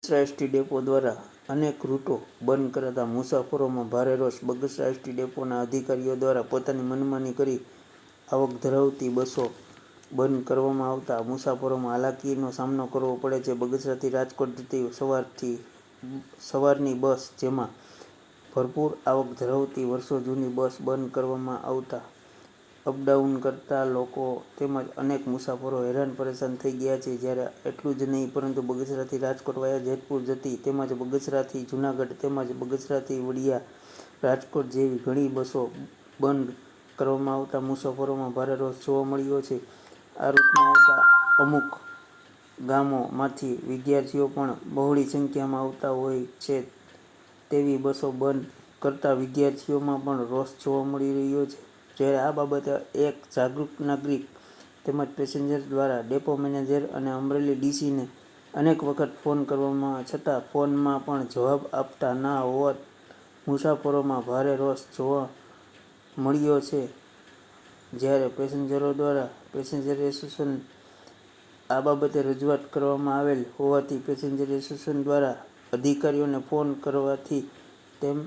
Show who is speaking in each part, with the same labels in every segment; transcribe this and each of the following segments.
Speaker 1: Bagasara depot દ્વારા અનેક રૂટો બંધ કરાતા મુસાફરોમાં ભારે રોષ. બગસરા એસટી ડેપોના અધિકારીઓ દ્વારા પોતાની મનમાની કરી આવક ધરાવતી બસો બંધ કરવામાં આવતા મુસાફરોમાં હાલાકીનો સામનો કરવો પડે છે. બગસરાથી રાજકોટ જતી સવારથી સવારની બસ, જેમાં ભરપૂર આવક ધરાવતી વર્ષો જૂની બસ બંધ કરવામાં આવતા અપડાઉન કરતા લોકો તેમજ અનેક મુસાફરો હેરાન પરેશાન થઈ ગયા છે. જ્યારે એટલું જ નહીં, પરંતુ બગસરાથી રાજકોટ વાયા જેતપુર જતી તેમજ બગસરાથી જૂનાગઢ તેમજ બગસરાથી વડિયા રાજકોટ જેવી ઘણી બસો બંધ કરવામાં આવતા મુસાફરોમાં ભારે રોષ જોવા મળ્યો છે. આ રૂટમાં આવતા અમુક ગામોમાંથી વિદ્યાર્થીઓ પણ બહોળી સંખ્યામાં આવતા હોય છે તેવી બસો બંધ કરતા વિદ્યાર્થીઓમાં પણ રોષ જોવા મળી રહ્યો છે. જ્યારે આ બાબતે એક જાગૃત નાગરિક તેમજ પેસેન્જર દ્વારા ડેપો મેનેજર અને અમરેલી ડીસીને અનેક વખત ફોન કરવામાં, છતાં ફોનમાં પણ જવાબ આપતા ના હોવા મુસાફરોમાં ભારે રોષ જોવા મળ્યો છે. જ્યારે પેસેન્જરો દ્વારા પેસેન્જર એસોસિએશન આ બાબતે રજૂઆત કરવામાં આવેલ હોવાથી પેસેન્જર એસોસિએશન દ્વારા અધિકારીઓને ફોન કરવાથી તેમ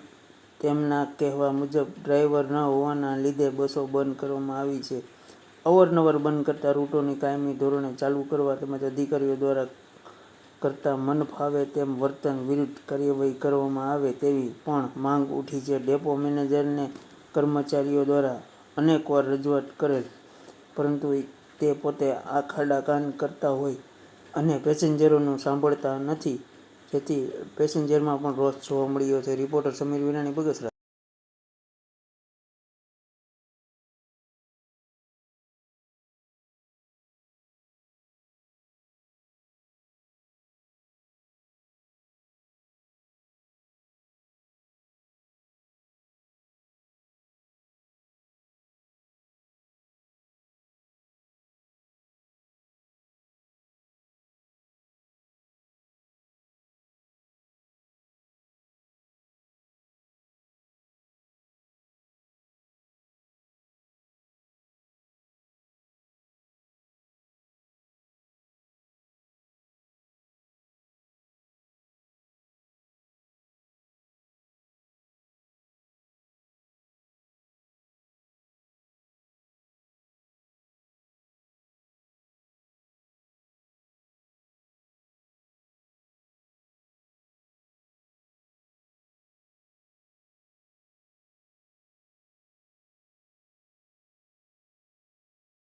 Speaker 1: તેમના કહેવા મુજબ ડ્રાઈવર ન હોવાના લીધે બસો બંધ કરવામાં આવી છે. અવારનવાર બંધ કરતા રૂટોની કાયમી ધોરણે ચાલુ કરવા તેમજ અધિકારીઓ દ્વારા કરતા મનફાવે તેમ વર્તન વિરુદ્ધ કાર્યવાહી કરવામાં આવે તેવી પણ માંગ ઉઠી છે. ડેપો મેનેજરને કર્મચારીઓ દ્વારા અનેકવાર રજૂઆત કરેલ, પરંતુ તે પોતે આખાડા કાન કરતા હોય અને પેસેન્જરોનું સાંભળતા નથી. જેથી પેસેન્જરમાં પણ રોષ જોવા મળ્યો છે. રિપોર્ટર સમીર વિનાણી બગસરા.